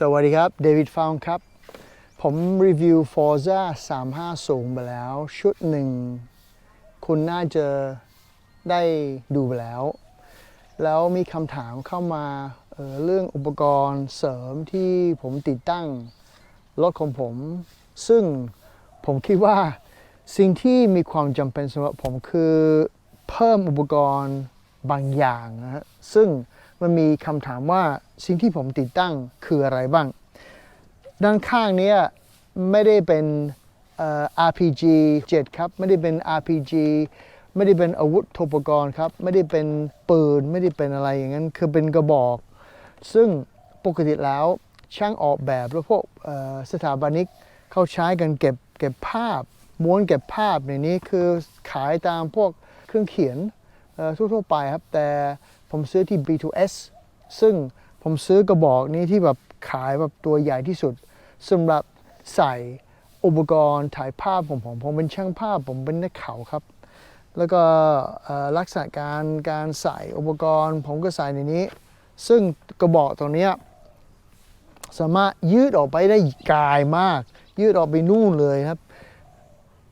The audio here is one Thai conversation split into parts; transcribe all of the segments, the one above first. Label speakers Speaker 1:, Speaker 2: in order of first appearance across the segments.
Speaker 1: สวัสดีครับ เดวิดฟาวครับ ผมรีวิว Forza 350ไปแล้ว ชุดหนึ่ง คุณน่าจะได้ดูไปแล้ว แล้วมีคำถามเข้ามาเออเรื่องอุปกรณ์เสริมที่ผมติดตั้ง รถของผม ซึ่งผมคิดว่าสิ่งที่มีความจำเป็นสำหรับผมคือเพิ่มอุปกรณ์บางอย่างนะฮะซึ่ง มันมีคำถามว่าสิ่งที่ผมติดตั้งคืออะไรบ้าง ด้านข้างเนี้ยไม่ได้เป็นเอ่อ RPG 7 ครับ ไม่ได้เป็น RPG ไม่ได้เป็นอาวุธโทปกรณ์ครับ ไม่ได้เป็นปืน ไม่ได้เป็นอะไรอย่างนั้น คือเป็นกระบอก ซึ่งปกติแล้วช่างออกแบบและพวกสถาปนิกเขาใช้กันเก็บเก็บภาพ ม้วนเก็บภาพในนี้คือขายตามพวกเครื่องเขียนทั่วๆไปครับ แต่ ผมซื้อที่ B2S ซึ่งผมซื้อกระบอกนี้ที่แบบขายแบบตัวใหญ่ที่สุดสำหรับใส่อุปกรณ์ถ่ายภาพของผมผมเป็นช่างภาพผมเป็นนักข่าวครับ แล้วก็ลักษณะการการใส่อุปกรณ์ ผมก็ใส่ในนี้ ซึ่งกระบอกตัวนี้สามารถยืดออกไปได้ไกลมาก ยืดออกไปนู่นเลยครับ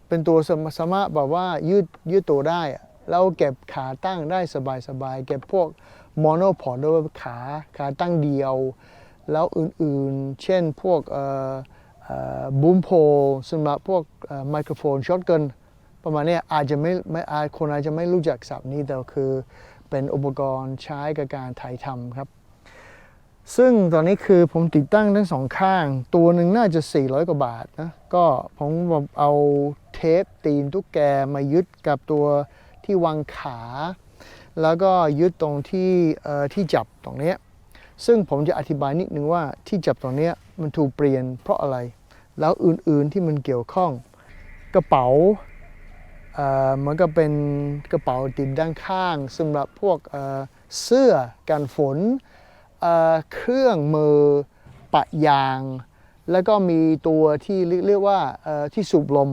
Speaker 1: เป็นตัวสามสามารถแบบว่ายืดยืดตัวได้ อะแล้วเก็บขาตั้งได้สบายๆ เก็บพวกโมโนพอร์ตด้วยขาขาตั้งเดียว แล้วอื่นๆ เช่นพวกบูมโพสำหรับพวกไมโครโฟนช็อตเกินประมาณนี้อาจจะไม่ไม่อาจคนอาจจะไม่รู้จักศัพท์นี้แต่คือเป็นอุปกรณ์ใช้กับการถ่ายทำครับ ซึ่งตอนนี้คือผมติดตั้งทั้งสองข้าง ตัวหนึ่งน่าจะ 400 กว่าบาทนะ ก็ผมเอาเทปตีนตุ๊กแกมายึดกับตัว ที่วางขา แล้วก็ยึดตรงที่ที่จับตรงนี้ซึ่งผมจะอธิบายนิดนึงว่าที่จับตรงนี้มันถูกเปลี่ยนเพราะอะไร แล้วอื่นๆที่มันเกี่ยวข้อง กระเป๋าเอ่อมันก็เป็นกระเป๋าติดด้านข้างสำหรับพวกเอ่อเสื้อกันฝนเอ่อเครื่องมือปะยาง แล้วก็มีตัวที่เรียกเรียกว่าเอ่อที่สูบลม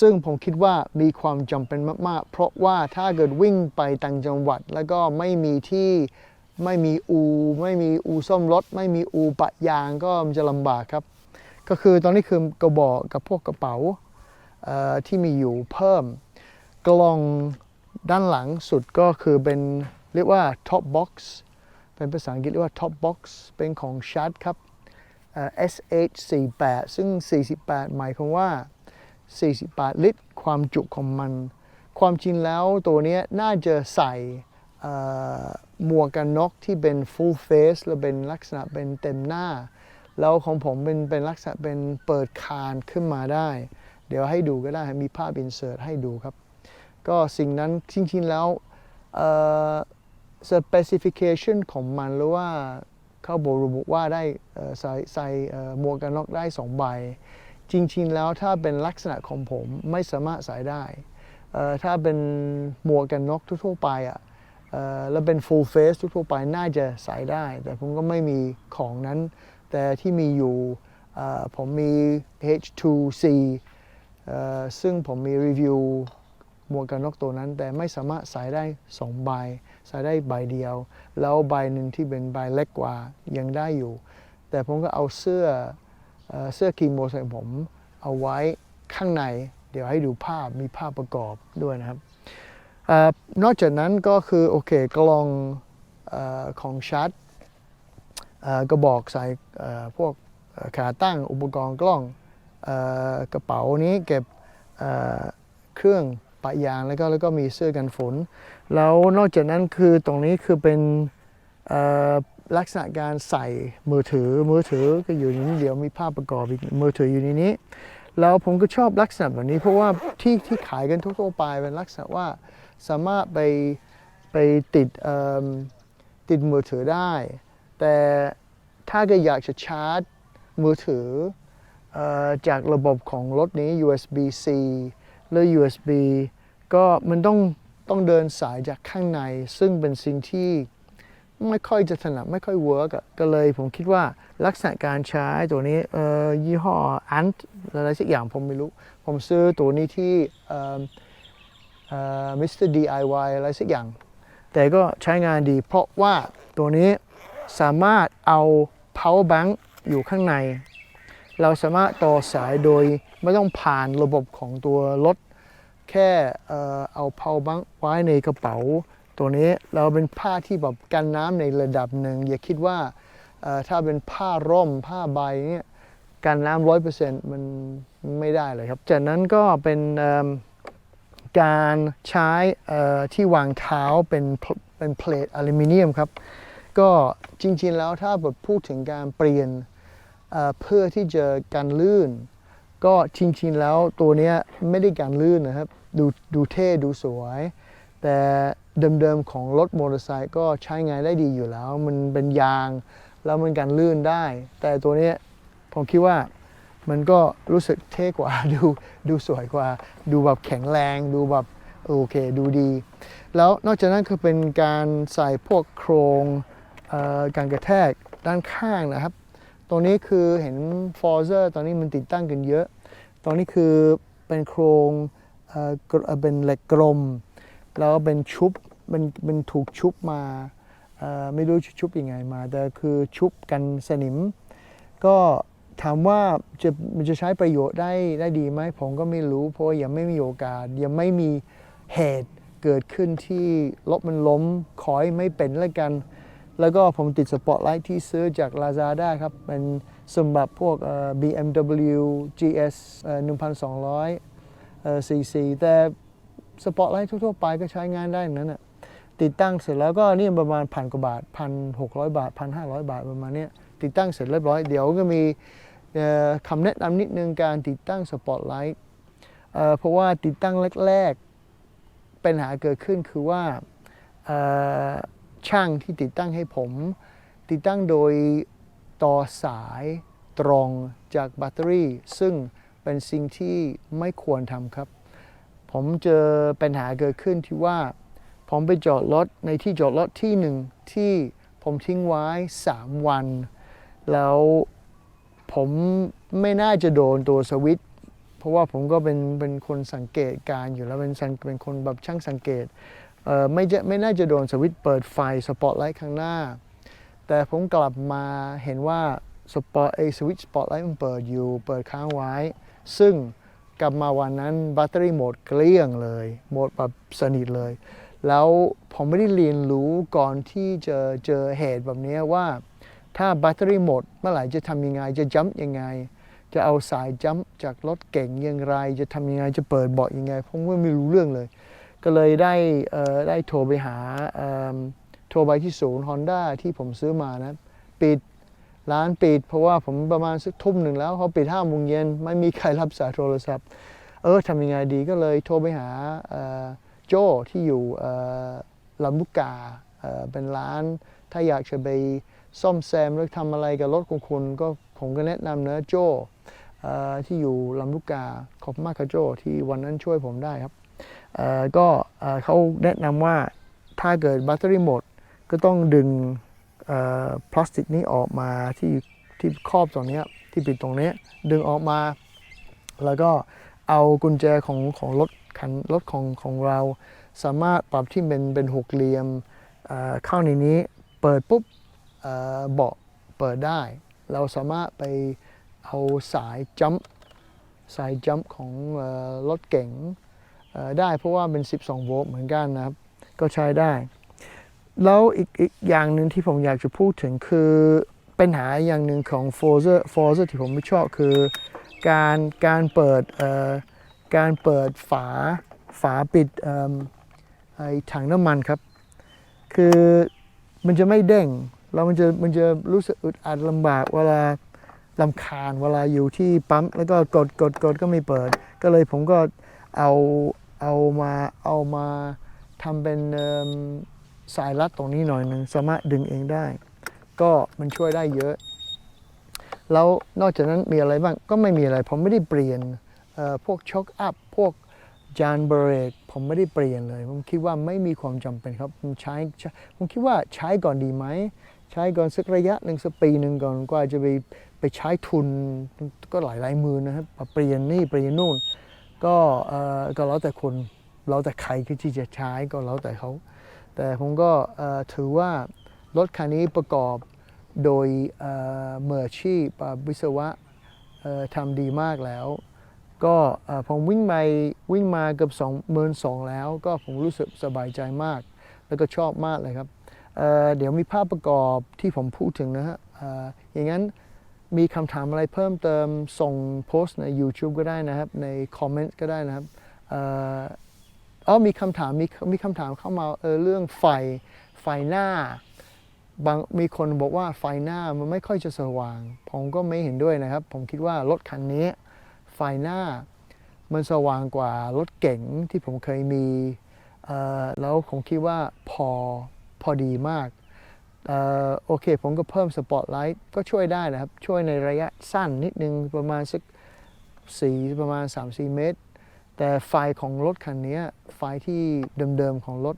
Speaker 1: ซึ่งผมคิดว่ามีความจำเป็นมาก ๆ เพราะว่าถ้าเกิดวิ่งไปต่างจังหวัด แล้วก็ไม่มีที่ไม่มีอู ไม่มีอูซ่อมรถ ไม่มีอูปะยางก็มันจะลำบากครับ ก็คือตอนนี้คือกระบอกกับพวกกระเป๋าที่มีอยู่เพิ่ม กล่องด้านหลังสุดก็คือเป็นเรียกว่า top box เป็นภาษาอังกฤษเรียกว่า top box เป็นของชาร์จครับ SH48 ซึ่ง 48 หมายความว่า 48 ลิตร ความจุของมัน ความจริงแล้วตัวนี้น่าจะใส่หมวกกันน็อกที่เป็น full face แล้วเป็นลักษณะเป็นเต็มหน้า แล้วของผมเป็นเป็นลักษณะเป็นเปิดคานขึ้นมาได้ เดี๋ยวให้ดูก็ได้มีภาพอินเสิร์ตให้ดูครับ ก็สิ่งนั้นจริงๆแล้วเอ่อ specification ของมันหรือว่าเขาบอกระบุว่าได้ใส่ใส่หมวกกันน็อกได้สองใบ จริงๆแล้วถ้าเป็นลักษณะของผมไม่สามารถใส่ได้ถ้าเป็นหมวกกันน็อกทั่วๆไปอะเอ่อแล้วเป็น full face ทั่วๆไปน่าจะใส่ได้ แต่ผมก็ไม่มีของนั้น แต่ที่มีอยู่ผมมี H2C ซึ่งผมมีรีวิวหมวกกันน็อกตัวนั้น แต่ไม่สามารถใส่ได้สองใบใส่ได้ใบเดียว แล้วใบหนึ่งที่เป็นใบเล็กกว่ายังได้อยู่ แต่ผมก็เอาเสื้อ เสื้อคีโมใส่ผมเอาไว้ข้างใน เดี๋ยวให้ดูภาพมีภาพประกอบด้วยนะครับอนอกจากนั้นก็คือโอเคกล่องอของชาร์จกระบอกใส่พวกขาตั้งอุปกรณ์กล้องอกระเป๋านี้เก็บเครื่องปะยางแล้วก็แล้วก็มีเสื้อกันฝน แล้วนอกจากนั้นคือตรงนี้คือเป็น ลักษณะการใส่มือถือมือถือก็อยู่ในนี้เดี๋ยวมีภาพประกอบอีกมือถืออยู่ในนี้ แล้วผมก็ชอบลักษณะแบบนี้ เพราะว่าที่ที่ขายกันทั่วๆไปเป็นลักษณะว่าสามารถไปไปติดเอิ่มติดมือถือได้ แต่ถ้าก็อยากจะชาร์จมือถือจากระบบของรถนี้ USB-C หรือ USB ก็มันต้องต้องเดินสายจากข้างใน ซึ่งเป็นสิ่งที่ ไม่ค่อยจะถนัดไม่ค่อยเวิร์กก็เลยผมคิดว่าลักษณะการใช้ตัวนี้ยี่ห้ออันอะไรสักอย่างผมไม่รู้ ผมซื้อตัวนี้ที่เอ่อเอ่อ Mr. DIY อะไรสักอย่าง แต่ก็ใช้งานดี เพราะว่าตัวนี้สามารถเอา power bank อยู่ข้างใน เราสามารถต่อสายโดยไม่ต้องผ่านระบบของตัวรถ แค่เอ่อเอาเพาบังไว้ในกระเป๋า ตัวนี้เราเป็นผ้าที่แบบกันน้ำในระดับหนึ่งอย่าคิดว่าถ้าเป็นผ้าร่มผ้าใบเนี่ยกันน้ำร้อยเปอร์เซ็นต์มันไม่ได้เลยครับ จากนั้นก็เป็นการใช้ที่วางเท้าเป็นเป็นเพลทอลูมิเนียมครับ ก็จริงๆแล้วถ้าแบบพูดถึงการเปลี่ยนเพื่อที่จะกันลื่น ก็จริงๆแล้วตัวนี้ไม่ได้การลื่นนะครับ ดูดูเท่ดูสวย แต่เดิมๆของรถมอเตอร์ไซค์ก็ใช้งานได้ดีอยู่แล้ว มันเป็นยางแล้วมันกันลื่นได้ แต่ตัวนี้ผมคิดว่ามันก็รู้สึกเท่กว่าดูดูสวยกว่า ดูแบบแข็งแรงดูแบบโอเคดูดี แล้วนอกจากนั้นคือเป็นการใส่พวกโครงการกระแทกด้านข้างนะครับ ตรงนี้คือเห็นฟอร์เซอร์ตอนนี้มันติดตั้งกันเยอะตรงนี้คือเป็นโครงเป็นเหล็กกลม แล้วเป็นชุบมันมันถูกชุบมาไม่รู้ชุบยังไงมา แต่คือชุบกันสนิม ก็ถามว่าจะมันจะใช้ประโยชน์ได้ได้ดีไหมผมก็ไม่รู้ เพราะยังไม่มีโอกาส ยังไม่มีเหตุเกิดขึ้นที่รถมันล้มขอให้ไม่เป็นแล้วกัน แล้วก็ผมติดสปอตไลท์ที่ซื้อจาก Lazada ครับเป็นสำหรับพวกเอ่อ BMW GS เอ่อ1,200เอ่อ cc แต่ สปอตไลท์ทั่วๆไปก็ใช้งานได้อย่างนั้นน่ะติดตั้งเสร็จแล้วก็นี่ประมาณพันกว่าบาทพันหกร้อยบาทพันห้าร้อยบาทประมาณนี้ติดตั้งเสร็จเรียบร้อยเดี๋ยวก็มีคำแนะนำนิดนึงการติดตั้งสปอตไลท์เพราะว่าติดตั้งแรกๆปัญหาเกิดขึ้นคือว่าช่างที่ติดตั้งให้ผม ติดตั้งโดยต่อสายตรงจากแบตเตอรี่ ซึ่งเป็นสิ่งที่ไม่ควรทำครับ ผมเจอปัญหาเกิดขึ้นที่ว่า ผมไปจอดรถในที่จอดรถที่หนึ่งที่ผมทิ้งไว้ 3 วัน แล้วผมไม่น่าจะโดนตัวสวิตเพราะว่าผมก็เป็นเป็นคนสังเกตการอยู่แล้วเป็นเป็นคนแบบช่างสังเกตเออไม่จะไม่น่าจะโดนสวิตเปิดไฟสปอตไลท์ข้างหน้า แต่ผมกลับมาเห็นว่าสปอตไอสวิตสปอตไลท์มันเปิดอยู่เปิดค้างไว้ ซึ่ง กลับมาวันนั้นแบตเตอรี่หมดเกลี้ยงเลย หมดแบบสนิทเลย แล้วผมไม่ได้เรียนรู้ก่อนที่จะเจอเหตุแบบนี้ว่า ถ้าแบตเตอรี่หมดเมื่อไหร่จะทำยังไงจะจัมป์ยังไง จะเอาสายจัมป์จากรถเก่งยังไร จะทำยังไงจะเปิดเบาะยังไงผมก็ไม่รู้เรื่องเลย ก็เลยได้ได้โทรไปหาโทรไปที่ศูนย์ฮอนด้าที่ผมซื้อมานะปิด ร้านปิด เพราะว่าผมประมาณสักทุ่มหนึ่งแล้วเขาปิดห้าโมงเย็นไม่มีใครรับสายโทรศัพท์ เออทำยังไงดีก็เลยโทรไปหาโจ้ที่อยู่ลำลูกกาเเป็นร้าน ถ้าอยากจะไปซ่อมแซมหรือทำอะไรกับรถของคุณก็ผมก็แนะนำเนะโจ้ที่อยู่ลำลูกกาขอบมากครับโจ้ที่วันนั้นช่วยผมได้ครับก็เขาแนะนำว่าถ้าเกิดแบตเตอรี่หมดก็ต้องดึง พลาสติกนี้ออกมาที่ที่ครอบตรงนี้ที่ปิดตรงนี้ดึงออกมา แล้วก็เอากุญแจของของรถคันรถของของเรา สามารถปรับที่เป็นเป็นหกเหลี่ยมเข้าในนี้เปิดปุ๊บเอ่อเบาะเปิดได้ เราสามารถไปเอาสายจัมป์สายจัมป์ของรถเก๋งได้เพราะว่าเป็น 12 โวลต์เหมือนกันนะครับ ก็ใช้ได้ แล้วอีกอีกอย่างหนึ่งที่ผมอยากจะพูดถึงคือปัญหาอย่างหนึ่งของ Forza Forza ที่ผมไม่ชอบคือการการเปิดเอ่อการเปิดฝาฝาปิดเอิ่มไอ้ถังน้ำมันครับ คือมันจะไม่เด้งแล้วมันจะมันจะรู้สึกอึดอัดลำบากเวลาลำคาญเวลาอยู่ที่ปั๊มแล้วก็กดกดกดก็ไม่เปิด ก็เลยผมก็เอาเอามาเอามาทำเป็นเอิ่ม สายรัดตรงนี้หน่อยหนึ่งสามารถดึงเองได้ ก็มันช่วยได้เยอะ แล้วนอกจากนั้นมีอะไรบ้างก็ไม่มีอะไร ผมไม่ได้เปลี่ยนพวกช็อคอัพพวกจานเบรกผมไม่ได้เปลี่ยนเลย ผมคิดว่าไม่มีความจำเป็นครับผมใช้ใช้ผมคิดว่าใช้ก่อนดีไหม ใช้ก่อนสักระยะหนึ่งสักปีหนึ่งก่อนกว่าจะไปไปใช้ทุนก็หลายหลายมื่นะครับเปลี่ยนนี่เปลี่ยนนู่น ก็เออก็แล้วแต่คนแล้วแต่ใครที่จะใช้ก็แล้วแต่เขา แต่ผมก็ถือว่ารถคันนี้ประกอบโดยเมืออาชีพวิศวะทำดีมากแล้ว ก็ผมวิ่งไปวิ่งมาเกือบสองหมื่นสองแล้ว ก็ผมรู้สึกสบายใจมาก แล้วก็ชอบมากเลยครับเเดี๋ยวมีภาพประกอบที่ผมพูดถึงนะฮะเอ่ออย่างนั้นมีคำถามอะไรเพิ่มเติมส่งโพสต์ใน YouTube ก็ได้นะครับ ในคอมเมนต์ก็ได้นะครับ เอ่ออ๋อมีคำถามมีมีคำถามเข้ามาเออเรื่องไฟไฟหน้าบางมีคนบอกว่าไฟหน้ามันไม่ค่อยจะสว่าง ผมก็ไม่เห็นด้วยนะครับ ผมคิดว่ารถคันนี้ ไฟหน้ามันสว่างกว่ารถเก๋งที่ผมเคยมีเออแล้วผมคิดว่าพอพอดีมากเออโอเค ผมก็เพิ่มสปอตไลท์ก็ช่วยได้นะครับ ช่วยในระยะสั้นนิดนึงประมาณสักสีประมาณ 3-4 เมตร แต่ไฟของรถคันนี้ไฟที่เดิมๆของรถ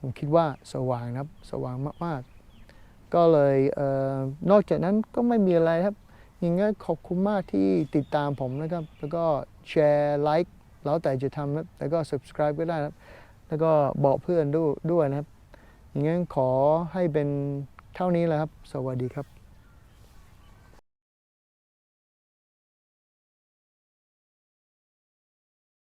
Speaker 1: ผมคิดว่าสว่างนะครับ สว่างมากๆ ก็เลยเออนอกจากนั้นก็ไม่มีอะไรครับยังไงขอบคุณมากที่ติดตามผมนะครับ แล้วก็แชร์ไลค์แล้วแต่จะทำนะแล้วก็ subscribe ก็ได้นะครับ แล้วก็บอกเพื่อนด้วยด้วยนะครับ อย่างงั้นขอให้เป็นเท่านี้แหละครับ สวัสดีครับ